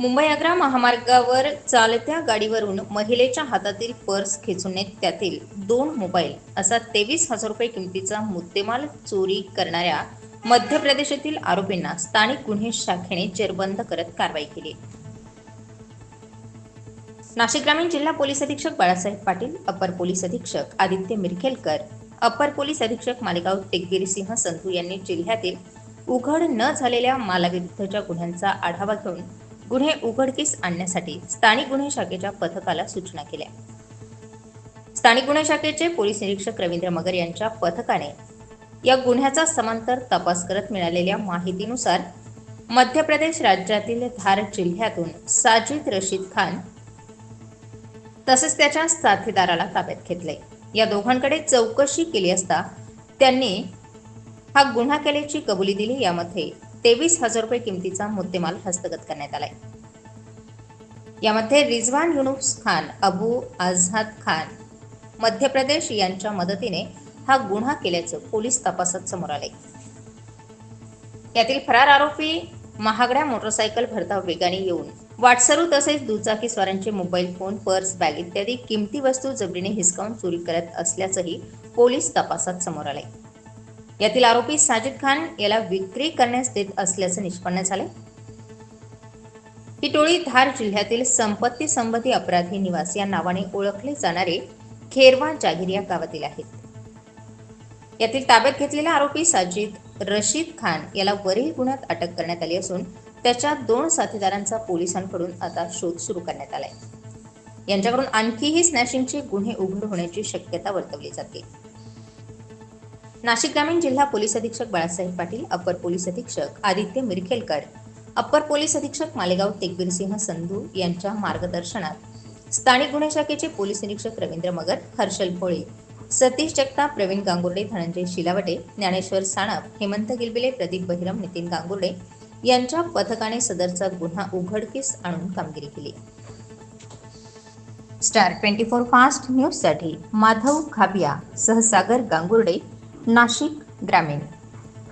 मुंबई आग्रा महामार्गावर चालत्या गाडीवरून महिलेच्या हातातील पर्स खेचून नेत त्यातील दोन मोबाईल असा तेवीस हजार रुपये किमतीचा मुद्देमाल चोरी करणाऱ्या मध्य प्रदेशातील आरोपींना स्थानिक गुन्हे शाखेने जेरबंद करत कारवाई केली. नाशिक ग्रामीण जिल्हा पोलीस अधीक्षक बाळासाहेब पाटील अपर पोलीस अधीक्षक आदित्य मिरखेलकर अपर पोलीस अधीक्षक मालेगाव टेकगिरी सिंह संधू यांनी जिल्ह्यातील उघड न झालेल्या मालाविरुद्धच्या गुन्ह्यांचा आढावा घेऊन गुन्हे उघडकीस आणण्यासाठी स्थानिक गुन्हे शाखेच्या पथकाला सूचना केल्या. स्थानिक गुन्हे शाखेचे पोलीस निरीक्षक रवींद्र मगर यांच्या पथकाने या गुन्ह्याचा समांतर तपास करत मिळालेल्या माहितीनुसार मध्य प्रदेश राज्यातील धार जिल्ह्यातून साजिद रशीद खान तसेच त्याच्या साथीदाराला ताब्यात घेतले. या दोघांकडे चौकशी केली असता त्यांनी हा गुन्हा केल्याची कबुली दिली. यामध्ये तेवीस हजार रुपये किमतीचा मुद्देमाल हस्तगत करण्यात आलाय. यामध्ये रिझवान युनुस खान अबू आझाद खान मध्य प्रदेश यांच्या मदतीने हा गुन्हा केल्याचं पोलीस तपासात समोर आले यातील फरार आरोपी महागड्या मोटरसायकल भरधाव वेगाने येऊन वाटसरू तसेच दुचाकी स्वारांचे मोबाईल फोन पर्स बॅग इत्यादी किमती वस्तू जबरीने हिसकावून चोरी करत असल्याचंही पोलीस तपासात समोर आले यातील आरोपी साजिद खान याला विक्री करण्यास देत असल्याचं निष्पन्न झाले ही टोळी धार जिल्ह्यातील संपत्ती संबंधी अपराधी निवास या नावाने ओळखले जाणारे खेरवा जागीर या गावातील आहेत. यातील ताब्यात घेतलेला आरोपी साजिद रशीद खान याला वरील गुन्ह्यात अटक करण्यात आली असून त्याच्या दोन साथीदारांचा पोलिसांकडून आता शोध सुरू करण्यात आलाय. यांच्याकडून आणखीही स्नॅशिंगचे गुन्हे उघड होण्याची शक्यता वर्तवली जाते. नाशिक ग्रामीण जिल्हा पोलीस अधीक्षक बाळासाहेब पाटील अपर पोलीस अधीक्षक आदित्य मिरखेलकर अपर पोलीस अधीक्षक मालेगाव तेकवीरसिंह संधू यांच्या मार्गदर्शनात स्थानिक गुन्हे शाखेचे पोलीस निरीक्षक रवींद्र मगर हर्षल भोळे सतीश जगताप प्रवीण गांगुर्डे धनंजय शिलावटे ज्ञानेश्वर साणप हेमंत गिलबिले प्रदीप बहिरम नितीन गांगुर्डे यांच्या पथकाने सदरचा गुन्हा उघडकीस आणून कामगिरी केली. स्टार ट्वेंटी फोर फास्ट न्यूजसाठी माधव खाबिया सहसागर गांगुर्डे नाशिक ग्रामीण